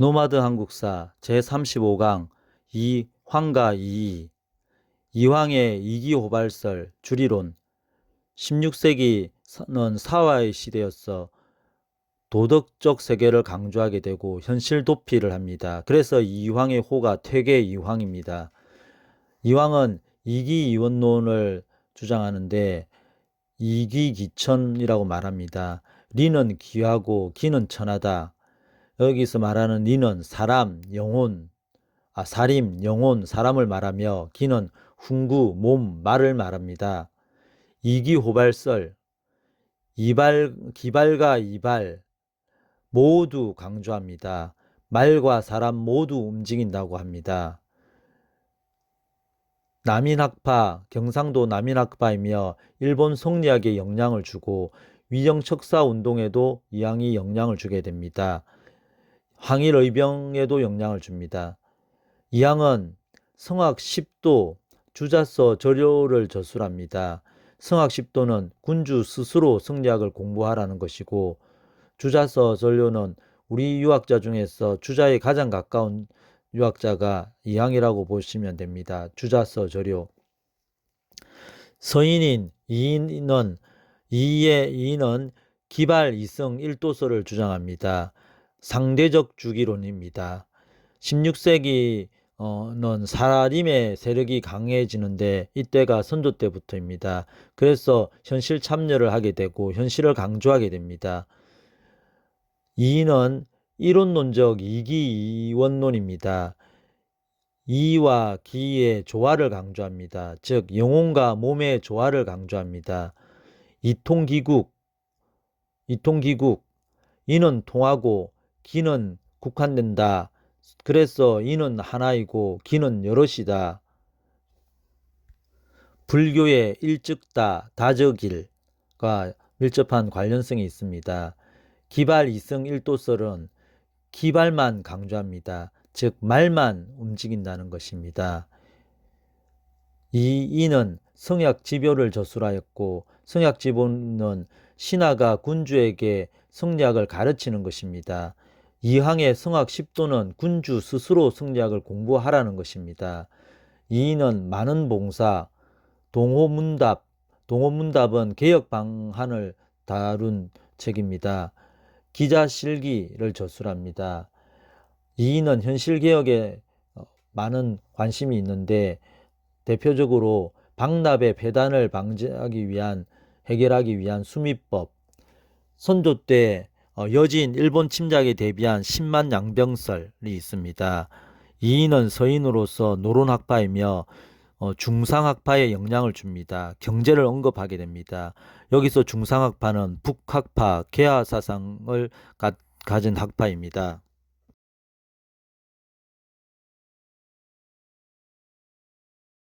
노마드 한국사 제35강 이황과 이이 이황의 이기호발설 주리론 16세기는 사화의 시대였어 도덕적 세계를 강조하게 되고 현실 도피를 합니다. 그래서 이황의 호가 퇴계 이황입니다. 이황은 이기이원론을 주장하는데 이기기천이라고 말합니다. 리는 귀하고 기는 천하다. 여기서 말하는 니는 사람, 영혼, 아, 사림, 영혼, 사람을 말하며 기는 훈구, 몸, 말을 말합니다. 이기호발설, 이발, 기발과 이발 모두 강조합니다. 말과 사람 모두 움직인다고 합니다. 남인학파, 경상도 남인학파이며 일본 성리학에 영향을 주고 위정척사 운동에도 이항이 영향을 주게 됩니다. 항일의병에도 영향을 줍니다. 이항은 성악 10도 주자서 저료를 저술합니다. 성악 10도는 군주 스스로 성리학을 공부하라는 것이고 주자서 전료는 우리 유학자 중에서 주자에 가장 가까운 유학자가 이항이라고 보시면 됩니다. 주자서 저료. 서인인 이인은 이의 이인은 기발 이성 1도서를 주장합니다. 상대적 주기론입니다. 16세기는 사림의 세력이 강해지는데 이때가 선조 때부터입니다. 그래서 현실 참여를 하게 되고 현실을 강조하게 됩니다. 이인은 이론론적 이기이원론입니다. 이와 기의 조화를 강조합니다. 즉 영혼과 몸의 조화를 강조합니다. 이통기국, 이통기국, 이는 통하고 기는 국한된다. 그래서 이는 하나이고 기는 여럿이다. 불교의 일즉다, 다적일과 밀접한 관련성이 있습니다. 기발 이성 일도설은 기발만 강조합니다. 즉 말만 움직인다는 것입니다. 이 이는 성약 지교를 저술하였고 성약 지보는 신하가 군주에게 성리학을 가르치는 것입니다. 이항의 성악 10도는 군주 스스로 성리학을 공부하라는 것입니다. 이인은 많은 봉사, 동호문답, 동호문답은 개혁 방안을 다룬 책입니다. 기자실기를 저술합니다. 이인은 현실개혁에 어, 많은 관심이 있는데 대표적으로 박납의 배단을 방지하기 위한 해결하기 위한 수미법, 선조 때 어, 여진 일본 침략에 대비한 10만 양병설이 있습니다. 이인은 서인으로서 노론학파이며 어, 중상학파에 영향을 줍니다. 경제를 언급하게 됩니다. 여기서 중상학파는 북학파, 개화사상을 가, 가진 학파입니다.